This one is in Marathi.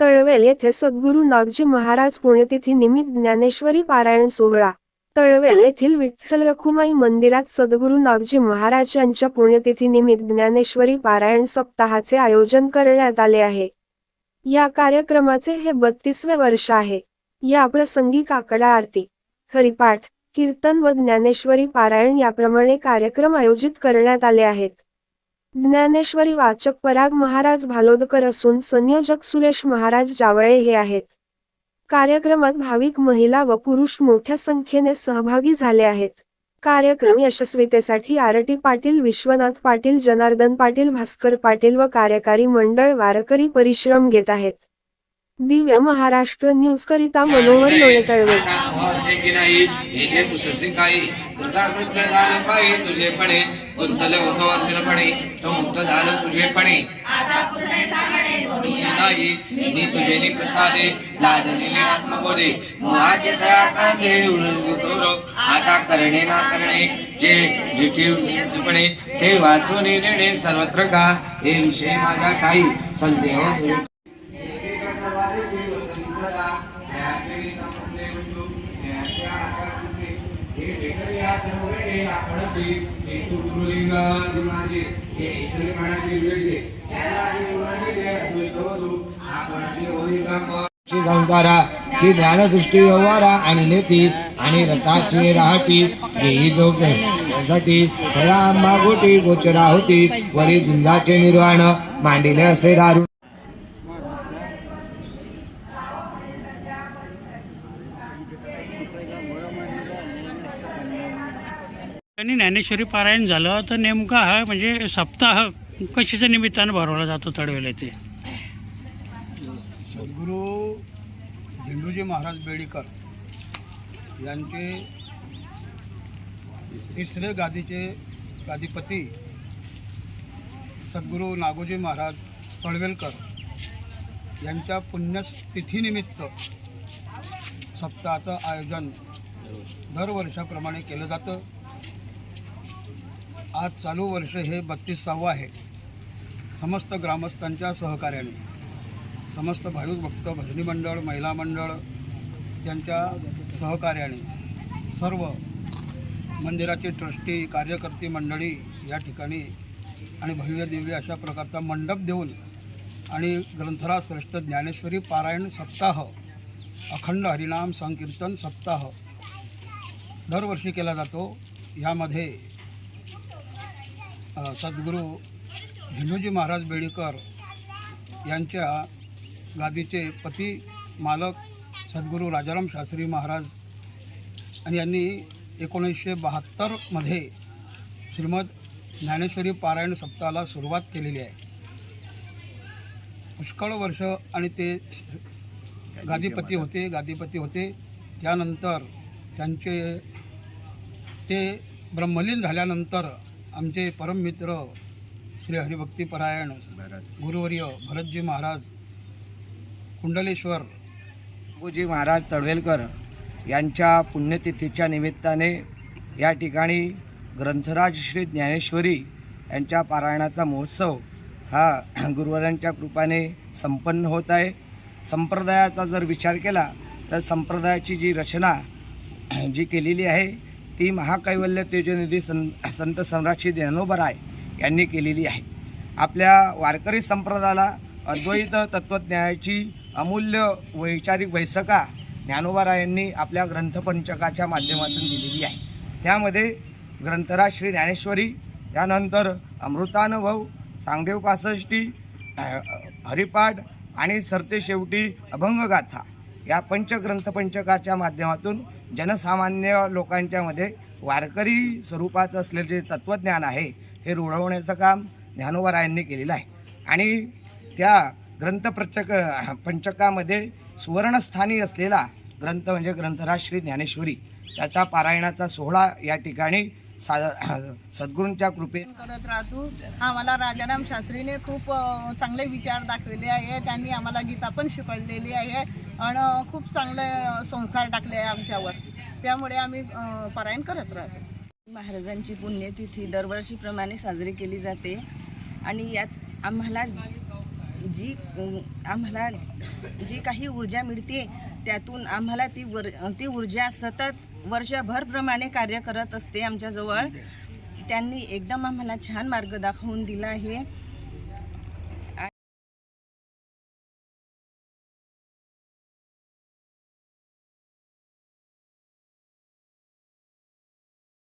तळवेल येथे सद्गुरू नागजी महाराज पुण्यतिथी निमित्त ज्ञानेश्वरी पारायण सोहळा. तळवेल येथील विठ्ठल रखुमाई मंदिरात सद्गुरू नागजी महाराज यांच्या पुण्यतिथी निमित्त ज्ञानेश्वरी पारायण सप्ताहाचे आयोजन करण्यात आले आहे. या कार्यक्रमाचे हे बत्तीसवे वर्ष आहे. या प्रसंगी काकडा आरती हरिपाठ कीर्तन व ज्ञानेश्वरी पारायण याप्रमाणे कार्यक्रम आयोजित करण्यात आले आहेत. ज्ञानेश्वरी वाचक पराग महाराज भालोदकर असून संयोजक सुरेश महाराज जावळे हे आहेत. कार्यक्रमात भाविक महिला व पुरुष मोठ्या संख्येने सहभागी झाले आहेत. कार्यक्रम यशस्वीतेसाठी आरटी पाटील विश्वनाथ पाटील जनार्दन पाटील भास्कर पाटील व कार्यकारी मंडळ वारकरी परिश्रम घेत आहेत. दिव्य महाराष्ट्र न्यूज करिता मनोहर लोणे तळवे असे की काही तुझेपणे गुंतले होतो अर्जुनपणे तो मुक्त झालं तुझेपणे नाही मी तुझे नि प्रसादे लादलेले आत्मबोधे मोहाचे दया कांदे उरलो आता करणे ना करणे जे जिठीपणे ते वाचून नेणे सर्वत्र का हे विषय माझा काही संदेह होईल संसारा की ज्ञानदृष्टी व्यवहारा आणि नेती आणि रथाची राहटी घेई साठी फळा गोटी गोचरा होती वरी झुंजाचे निर्वाण मांडिले असे दारू आणि ज्ञानेश्वरी पारायण झालं तर नेमका हा म्हणजे सप्ताह कशाच्या निमित्तानं भरवला जातो तडवेल येथे? सद्गुरू झेंडूजी महाराज बेडीकर यांचे तिसरे गादीचे गादीपती सद्गुरू नागोजी महाराज तळवेलकर यांच्या पुण्यतिथीनिमित्त सप्ताहाचं आयोजन दरवर्षाप्रमाणे केलं जातं. आज चालू वर्ष हे बत्तीसावं आहे. समस्त ग्रामस्थांच्या सहकार्याने समस्त भाविक भक्त भजनी मंडळ महिला मंडळ यांच्या सहकार्याने सर्व मंदिराचे ट्रस्टी कार्यकर्ती मंडळी या ठिकाणी आणि भव्य दिव्य अशा प्रकारचा मंडप देऊन आणि ग्रंथराज श्रेष्ठ ज्ञानेश्वरी पारायण सप्ताह अखंड हरिनाम संकीर्तन सप्ताह दरवर्षी केला जातो. यामध्ये सद्गुरू झेंडूजी महाराज बेडीकर यांच्या गादीचे पती मालक सद्गुरू राजाराम शास्त्री महाराज आणि यांनी एकोणीसशे बहात्तरमध्ये श्रीमद ज्ञानेश्वरी पारायण सप्ताहाला सुरुवात केलेली आहे. पुष्कळ वर्ष आणि ते गादीपती होते गादीपती होते. त्यानंतर त्यांचे ते ब्रह्मलीन झाल्यानंतर आमचे परममित्र श्री हरिभक्तीपरायण गुरुवर्य भरतजी महाराज कुंडलेश्वर गुरुजी महाराज तळवेलकर यांच्या पुण्यतिथीच्या निमित्ताने या ठिकाणी ग्रंथराज श्री ज्ञानेश्वरी यांच्या पारायणाचा महोत्सव हा गुरुवरांच्या कृपाने संपन्न होत आहे. संप्रदायाचा जर विचार केला तर संप्रदायाची जी रचना जी केलेली आहे ती महाकैवल्य तेजनिधी सं संत सम्राट ज्ञानोबराय यांनी केलेली आहे. आपल्या वारकरी संप्रदायाला अद्वैत तत्त्वज्ञानाची अमूल्य वैचारिक बैसका ज्ञानोबा यांनी आपल्या ग्रंथपंचकाच्या माध्यमातून दिलेली आहे. त्यामध्ये ग्रंथराज श्री ज्ञानेश्वरी त्यानंतर अमृतानुभव सांगदेव पासष्टी हरिपाठ आणि सरते शेवटी अभंगगाथा या पंचग्रंथपंचकाच्या माध्यमातून जनसामान्य लोकांच्यामध्ये वारकरी स्वरूपाचं असलेलं जे तत्त्वज्ञान आहे हे रुळवण्याचं काम ज्ञानोबरायांनी केलेलं आहे. आणि त्या ग्रंथप्रचक पंचकामध्ये सुवर्णस्थानी असलेला ग्रंथ म्हणजे ग्रंथराज श्री ज्ञानेश्वरी त्याचा पारायणाचा सोहळा या ठिकाणी सा सद्गुरूंच्या कृपे करत राहतो. आम्हाला राजाराम शास्त्रीने खूप चांगले विचार दाखवले आहे. त्यांनी आम्हाला गीता पण शिकवलेली आहे. आणि खूप चांगले संस्कार टाकले आहे आमच्यावर. त्यामुळे आम्ही पारायण करत राहतो. महाराजांची पुण्यतिथी दरवर्षीप्रमाणे साजरी केली जाते. आणि यात आम्हाला जी आम्हाला जी काही ऊर्जा मिळते त्यातून आम्हाला ती वर ती ऊर्जा सतत वर्षभरप्रमाणे कार्य करत असते आमच्याजवळ. त्यांनी एकदम आम्हाला छान मार्ग दाखवून दिला आहे.